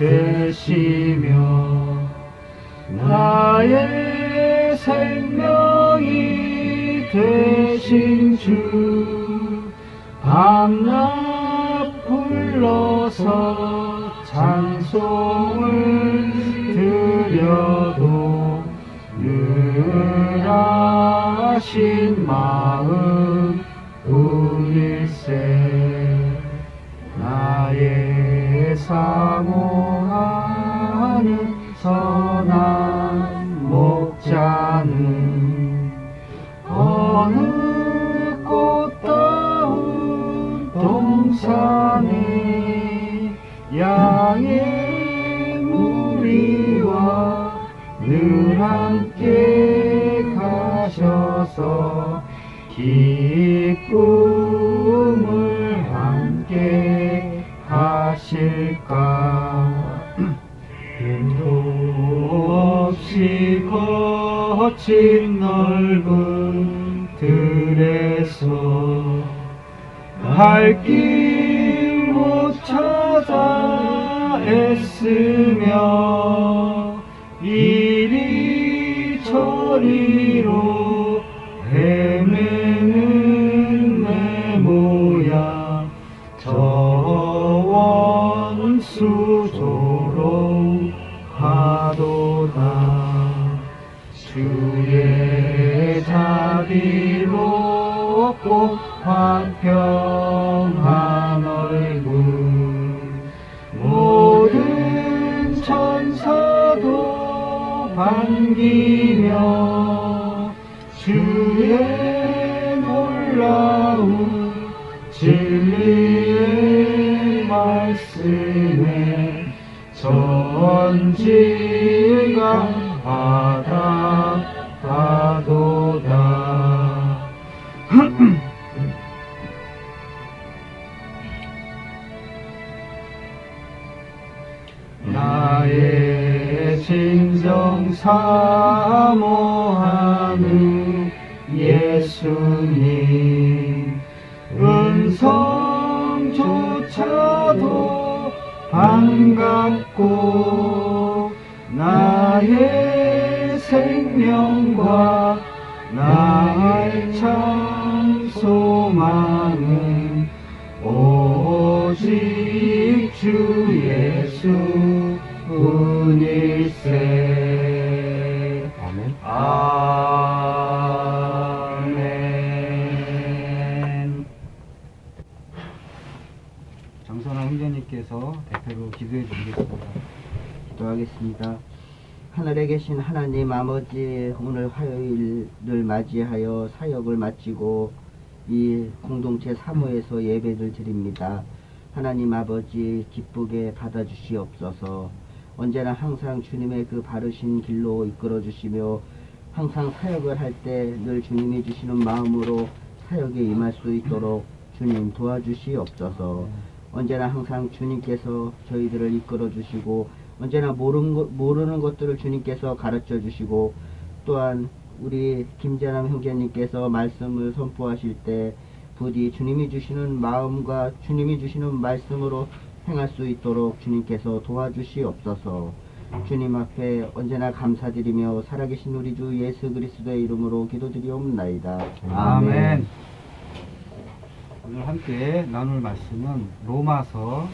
되시며 나의 생명이 되신 주 밤낮 불러서 찬송을 드려도 늘 하신 마음 우일세. 나의 사모 동산에 양의 무리와 늘 함께 가셔서 기쁨을 함께 하실까? 도 없이 거친 넓은 갈길못 찾아 애쓰며 이리 저리로 헤매는 내 모양. 저 원수조로 하도다. 주의 자비로 꼭 화평한 얼굴 모든 천사도 반기며 주의 놀라운 진리의 말씀에 전지가 바닥하도다 사모하는 예수님. 음성조차도 반갑고 나의 생명과 나의 참 소망은 오직 주 예수 뿐일 계신 하나님 아버지 오늘 화요일을 맞이하여 사역을 마치고 이 공동체 사모에서 예배를 드립니다. 하나님 아버지 기쁘게 받아주시옵소서 언제나 항상 주님의 그 바르신 길로 이끌어 주시며 항상 사역을 할 때 늘 주님이 주시는 마음으로 사역에 임할 수 있도록 주님 도와주시옵소서 언제나 항상 주님께서 저희들을 이끌어 주시고 언제나 모르는, 것들을 주님께서 가르쳐 주시고 또한 우리 김재남 형제님께서 말씀을 선포하실 때 부디 주님이 주시는 마음과 주님이 주시는 말씀으로 행할 수 있도록 주님께서 도와주시옵소서 주님 앞에 언제나 감사드리며 살아계신 우리 주 예수 그리스도의 이름으로 기도드리옵나이다. 아멘. 오늘 함께 나눌 말씀은 로마서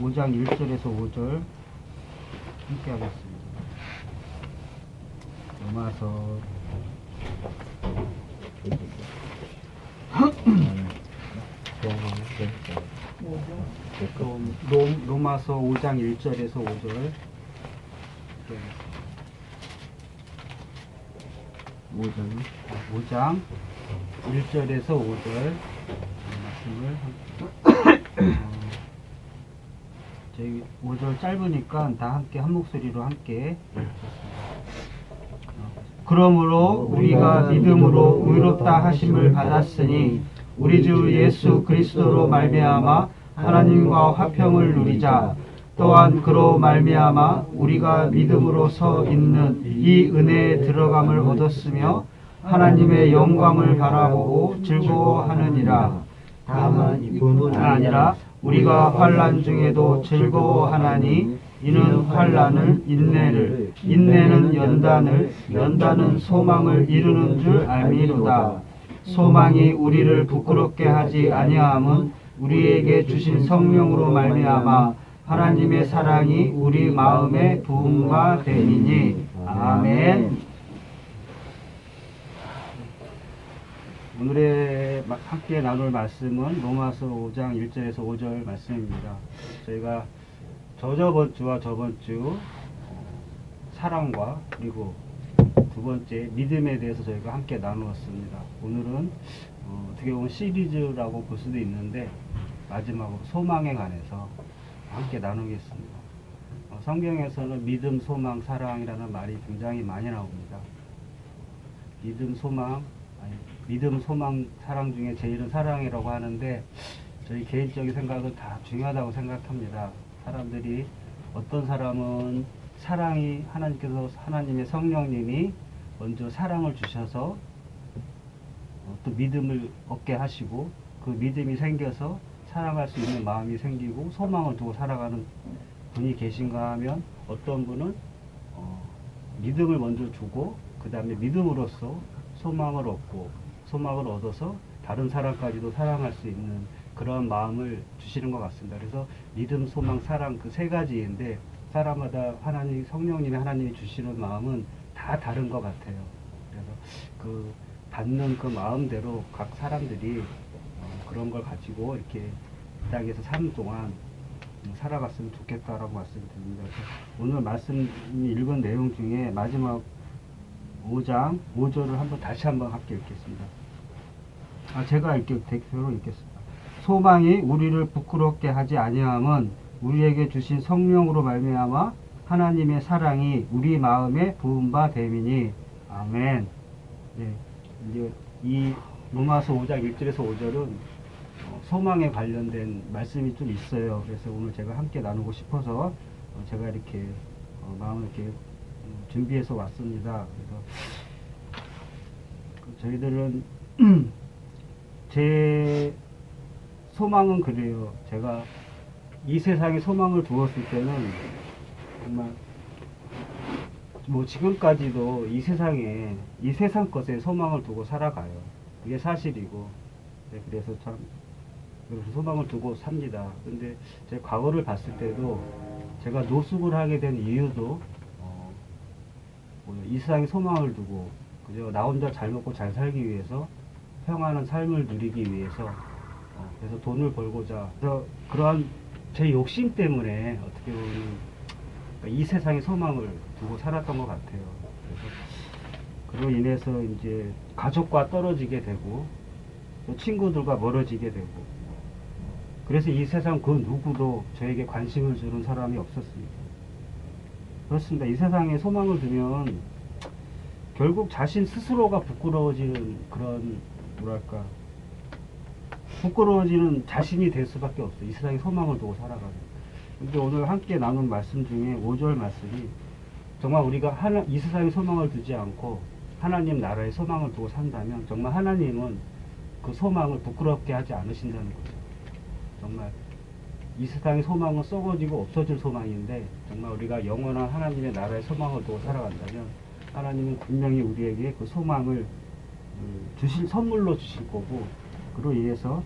5장 1절에서 5절 함께 하겠습니다. 로마서. 로, 로, 로마서 5장 1절에서 5절. 함께 하겠습니다. 5절. 5장 1절에서 5절 말씀을 저희 5절 짧으니까 다 함께 한 목소리로 함께. 그러므로 우리가 믿음으로 의롭다 하심을 받았으니 우리 주 예수 그리스도로 말미암아 하나님과 화평을 누리자. 또한 그로 말미암아 우리가 믿음으로 서 있는 이 은혜에 들어감을 얻었으며 하나님의 영광을 바라보고 즐거워하느니라. 다만 이뿐 아니라 우리가 환란 중에도 즐거워하나니 이는 환란을 인내를 인내는 연단을 연단은 소망을 이루는 줄 알미로다 소망이 우리를 부끄럽게 하지 아니함은 우리에게 주신 성령으로 말미암아 하나님의 사랑이 우리 마음에 부음과 됨이니 아멘. 오늘의 마- 함께 나눌 말씀은 로마서 5장 1절에서 5절 말씀입니다. 저희가 저저번 주와 저번 주 어, 사랑과 그리고 두 번째 믿음에 대해서 저희가 함께 나누었습니다. 오늘은 어, 어떻게 보면 시리즈라고 볼 수도 있는데 마지막으로 소망에 관해서 함께 나누겠습니다. 어, 성경에서는 믿음, 소망, 사랑이라는 말이 굉장히 많이 나옵니다. 믿음, 소망, 믿음, 소망, 사랑 중에 제일은 사랑이라고 하는데 저희 개인적인 생각은 다 중요하다고 생각합니다. 사람들이 어떤 사람은 사랑이 하나님께서 하나님의 성령님이 먼저 사랑을 주셔서 어, 또 믿음을 얻게 하시고 그 믿음이 생겨서 사랑할 수 있는 마음이 생기고 소망을 두고 살아가는 분이 계신가 하면 어떤 분은 어, 믿음을 먼저 주고 그 다음에 믿음으로써 소망을 얻고 소망을 얻어서 다른 사람까지도 사랑할 수 있는 그런 마음을 주시는 것 같습니다. 그래서 믿음, 소망, 사랑 그 세 가지인데 사람마다 하나님 성령님이 하나님이 주시는 마음은 다 다른 것 같아요. 그래서 그 받는 그 마음대로 각 사람들이 어, 그런 걸 가지고 이렇게 이 땅에서 사는 동안 음, 살아갔으면 좋겠다라고 말씀드립니다. 오늘 말씀 읽은 내용 중에 마지막 5장 5절을 한번 다시 한번 함께 읽겠습니다. 아, 제가 읽게 대표로 읽겠습니다. 소망이 우리를 부끄럽게 하지 아니함은 우리에게 주신 성령으로 말미암아 하나님의 사랑이 우리 마음에 부은 바 됨이니 아멘. 네, 이제 이 로마서 5장 1절에서 5절은 어, 소망에 관련된 말씀이 좀 있어요. 그래서 오늘 제가 함께 나누고 싶어서 어, 제가 이렇게 어, 마음을 이렇게 음, 준비해서 왔습니다. 그래서 그 저희들은 제 소망은 그래요. 제가 이 세상에 소망을 두었을 때는 정말 뭐 지금까지도 이 세상에 이 세상 것에 소망을 두고 살아가요. 그게 사실이고 네, 그래서 참 소망을 두고 삽니다. 근데 제 과거를 봤을 때도 제가 노숙을 하게 된 이유도 이 세상에 소망을 두고 그저 나 혼자 잘 먹고 잘 살기 위해서 평안한 삶을 누리기 위해서 어, 그래서 돈을 벌고자 그래서 그러한 제 욕심 때문에 어떻게 보면 그러니까 이 세상에 소망을 두고 살았던 것 같아요. 그래서 그로 인해서 이제 가족과 떨어지게 되고 또 친구들과 멀어지게 되고 그래서 이 세상 그 누구도 저에게 관심을 주는 사람이 없었습니다. 그렇습니다. 이 세상에 소망을 두면 결국 자신 스스로가 부끄러워지는 그런 뭐랄까 부끄러워지는 자신이 될 수밖에 없어요. 이 세상에 소망을 두고 살아가는. 근데 오늘 함께 나눈 말씀 중에 5절 말씀이 정말 우리가 하나, 이 세상에 소망을 두지 않고 하나님 나라에 소망을 두고 산다면 정말 하나님은 그 소망을 부끄럽게 하지 않으신다는 거죠. 정말 이 세상의 소망은 썩어지고 없어질 소망인데 정말 우리가 영원한 하나님의 나라의 소망을 두고 살아간다면 하나님은 분명히 우리에게 그 소망을 음, 주실 선물로 주실 거고 그로 인해서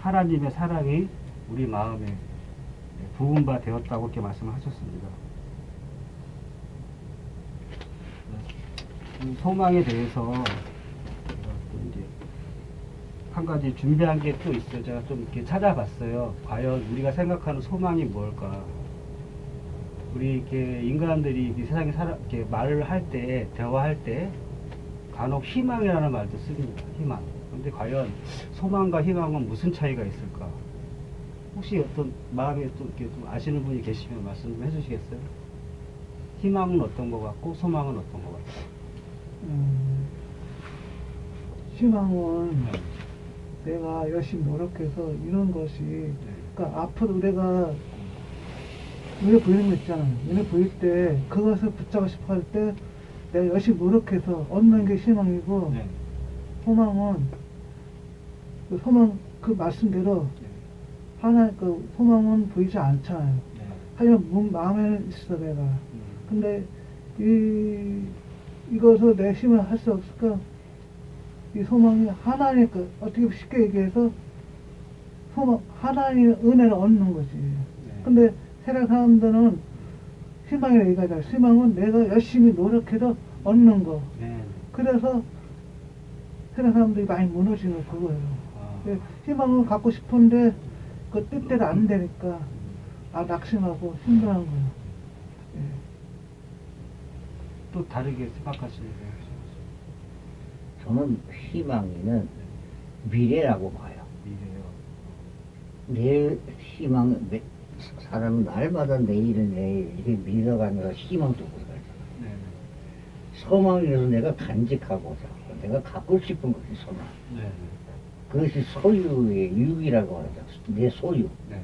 하나님의 사랑이 우리 마음에 부은 바 되었다고 이렇게 말씀하셨습니다. 이 소망에 대해서 한 가지 준비한 게 또 있어요. 제가 좀 이렇게 찾아봤어요. 과연 우리가 생각하는 소망이 뭘까? 우리 이렇게 인간들이 이 세상에 살아 이렇게 말을 할 때, 대화할 때 간혹 희망이라는 말도 씁니다. 희망. 근데 과연 소망과 희망은 무슨 차이가 있을까? 혹시 어떤 마음에 또 이렇게 좀 아시는 분이 계시면 말씀 좀 해주시겠어요? 희망은 어떤 것 같고 소망은 어떤 것 같아요? 음, 희망은 내가 열심히 노력해서 이런 것이 그러니까 앞으로 내가 눈에 보이는 거 있잖아 눈에 보일 때 그것을 붙잡고 싶어 할 때 내가 열심히 노력해서 얻는 게 희망이고 네. 소망은 그 소망 그 말씀대로 하나 그 소망은 보이지 않잖아요. 네. 하지만 몸 마음에 있어 내가. 음. 근데 이 이것을 내 힘을 할 수 없을까? 이 소망이 하나님 그 어떻게 쉽게 얘기해서 소망 하나님의 은혜를 얻는 거지. 근데 세상 사람들은 희망이라고 얘기하잖아. 희망은 내가 열심히 노력해서 얻는 거. 네. 그래서 세상 사람들이 많이 무너지는 그거예요. 아. 예, 희망을 갖고 싶은데 그 뜻대로 안 되니까 아 낙심하고 힘들어하는 거예요. 예. 또 다르게 생각하시는데요. 저는 희망에는 미래라고 봐요. 미래요. 내일 희망, 내, 사람은 날마다 내일은 내일 이렇게 믿어가면서 희망 두고 살잖아. 네. 소망이라서 내가 간직하고 자고 내가 갖고 싶은 것이 소망. 네. 그것이 소유의 유익이라고 하죠. 내 소유. 네.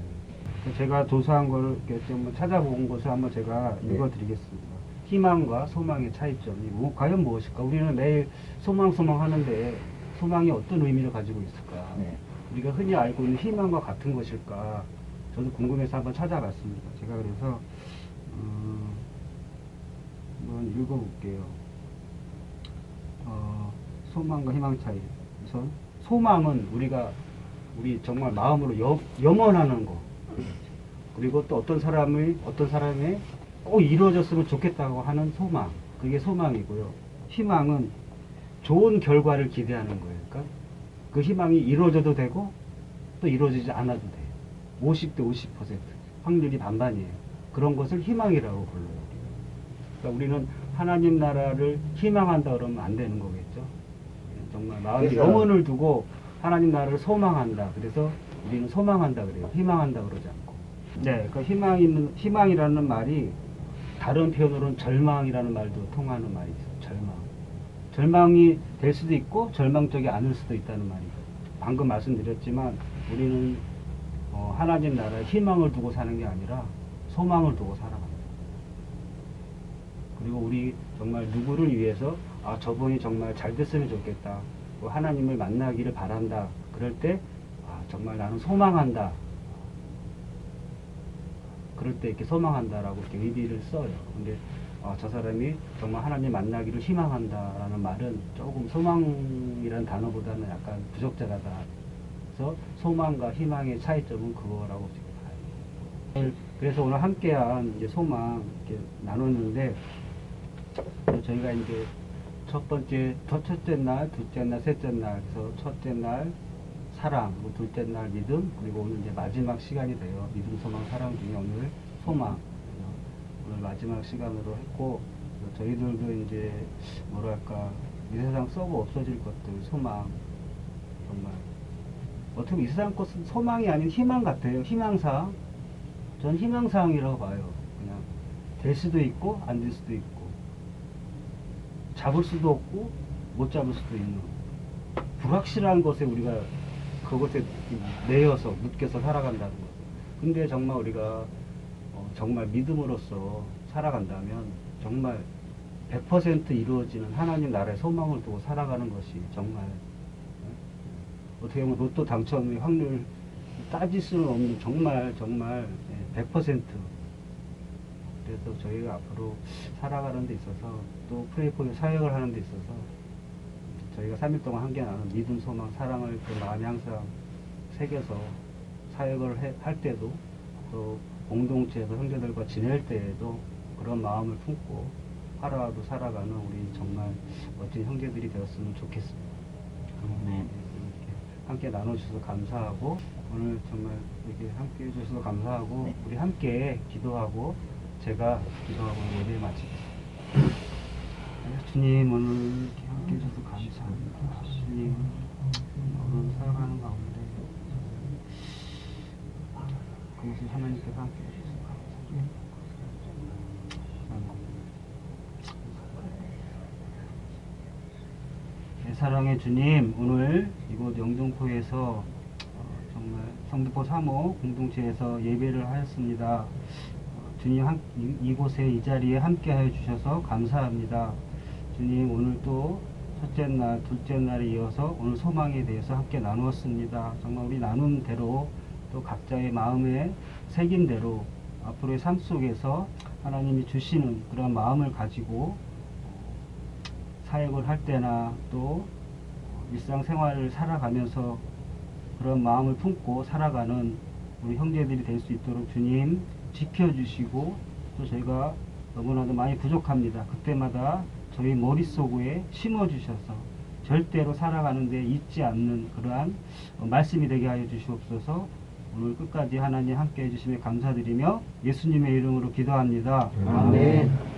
제가 조사한 이렇게 좀 찾아본 것을 한번 제가 네. 읽어드리겠습니다. 희망과 소망의 차이점이 뭐, 과연 무엇일까? 우리는 매일 소망 소망 하는데 소망이 어떤 의미를 가지고 있을까? 네. 우리가 흔히 알고 있는 희망과 같은 것일까? 저도 궁금해서 한번 찾아봤습니다. 제가 그래서 음, 한번 읽어볼게요. 어, 소망과 희망 차이. 우선 소망은 우리가 우리 정말 마음으로 여, 염원하는 거. 그리고 또 어떤 사람의 어떤 사람의 꼭 이루어졌으면 좋겠다고 하는 소망. 그게 소망이고요. 희망은 좋은 결과를 기대하는 거예요. 그러니까 그 희망이 이루어져도 되고 또 이루어지지 않아도 돼. 50대 50% 확률이 반반이에요. 그런 것을 희망이라고 불러요. 그러니까 우리는 하나님 나라를 희망한다 그러면 안 되는 거겠죠. 정말 마음에 그래서- 영혼을 두고 하나님 나라를 소망한다. 그래서 우리는 소망한다 그래요. 희망한다 그러지 않고. 네, 그 희망 있는 희망이라는 말이 다른 표현으로는 절망이라는 말도 통하는 말이 있어요. 절망. 절망이 될 수도 있고 절망적이 않을 수도 있다는 말이죠. 방금 말씀드렸지만 우리는 어, 하나님 나라에 희망을 두고 사는 게 아니라 소망을 두고 살아갑니다. 그리고 우리 정말 누구를 위해서 아 저분이 정말 잘 됐으면 좋겠다. 뭐 하나님을 만나기를 바란다. 그럴 때 아, 정말 나는 소망한다. 그럴 때 이렇게 소망한다라고 이렇게 의미를 써요. 근데 아, 저 사람이 정말 하나님 만나기를 희망한다라는 말은 조금 소망이라는 단어보다는 약간 부적절하다. 그래서 소망과 희망의 차이점은 그거라고 봐요. 그래서 오늘 함께한 이제 소망 이렇게 나눴는데 저희가 이제 첫 번째, 첫 첫째 날, 둘째 날, 셋째 날, 그래서 첫째 날 사랑, 그리고 둘째 날 믿음, 그리고 오늘 이제 마지막 시간이 돼요. 믿음, 소망, 사랑 중에 오늘 소망. 오늘 마지막 시간으로 했고, 저희들도 이제 뭐랄까, 이 세상 썩어 없어질 것들, 소망, 정말. 어떻게 보면 이 세상 것은 소망이 아닌 희망 같아요. 희망사항. 전 희망사항이라고 봐요. 그냥 될 수도 있고, 안 될 수도 있고. 잡을 수도 없고 못 잡을 수도 있는 불확실한 것에 우리가 그것에 매여서 묶여서 살아간다는 거. 근데 정말 우리가 어, 정말 믿음으로써 살아간다면 정말 100% 이루어지는 하나님 나라의 소망을 두고 살아가는 것이 정말 어, 어떻게 보면 로또 당첨의 확률 따질 수는 없는 정말 정말 예, 100% 그래서 저희가 앞으로 살아가는 데 있어서 또 프레이포의 사역을 하는 데 있어서 저희가 3일 동안 함께 나눈 믿음, 소망, 사랑을 그 마음에 항상 새겨서 사역을 해- 할 때도 또 공동체에서 형제들과 지낼 때에도 그런 마음을 품고 하루하루 살아가는 우리 정말 멋진 형제들이 되었으면 좋겠습니다. 네. 이렇게 함께 나눠주셔서 감사하고 오늘 정말 이렇게 함께 해주셔서 감사하고 네. 우리 함께 기도하고 제가 기도하고 예배 마치겠습니다. 네, 주님 오늘 이렇게 함께 해주셔서 감사합니다. 주님 오늘 살아가는 가운데 그것을 하나님께서 함께 해주셔서 감사합니다. 네, 사랑의 주님, 오늘 이곳 영종포에서 어, 정말 성도포 3호 공동체에서 예배를 하였습니다. 어, 주님 이곳에 이 자리에 함께 하여 주셔서 감사합니다. 주님 오늘 또 첫째 날, 둘째 날에 이어서 오늘 소망에 대해서 함께 나누었습니다. 정말 우리 나눈 대로 또 각자의 마음에 새긴 대로 앞으로의 삶 속에서 하나님이 주시는 그런 마음을 가지고 사역을 할 때나 또 일상생활을 살아가면서 그런 마음을 품고 살아가는 우리 형제들이 될 수 있도록 주님 지켜주시고 또 저희가 너무나도 많이 부족합니다. 그때마다 저희 머릿속에 심어주셔서 절대로 살아가는데 잊지 않는 그러한 어, 말씀이 되게 하여 주시옵소서 오늘 끝까지 하나님 함께 해주심에 감사드리며 예수님의 이름으로 기도합니다. 아멘.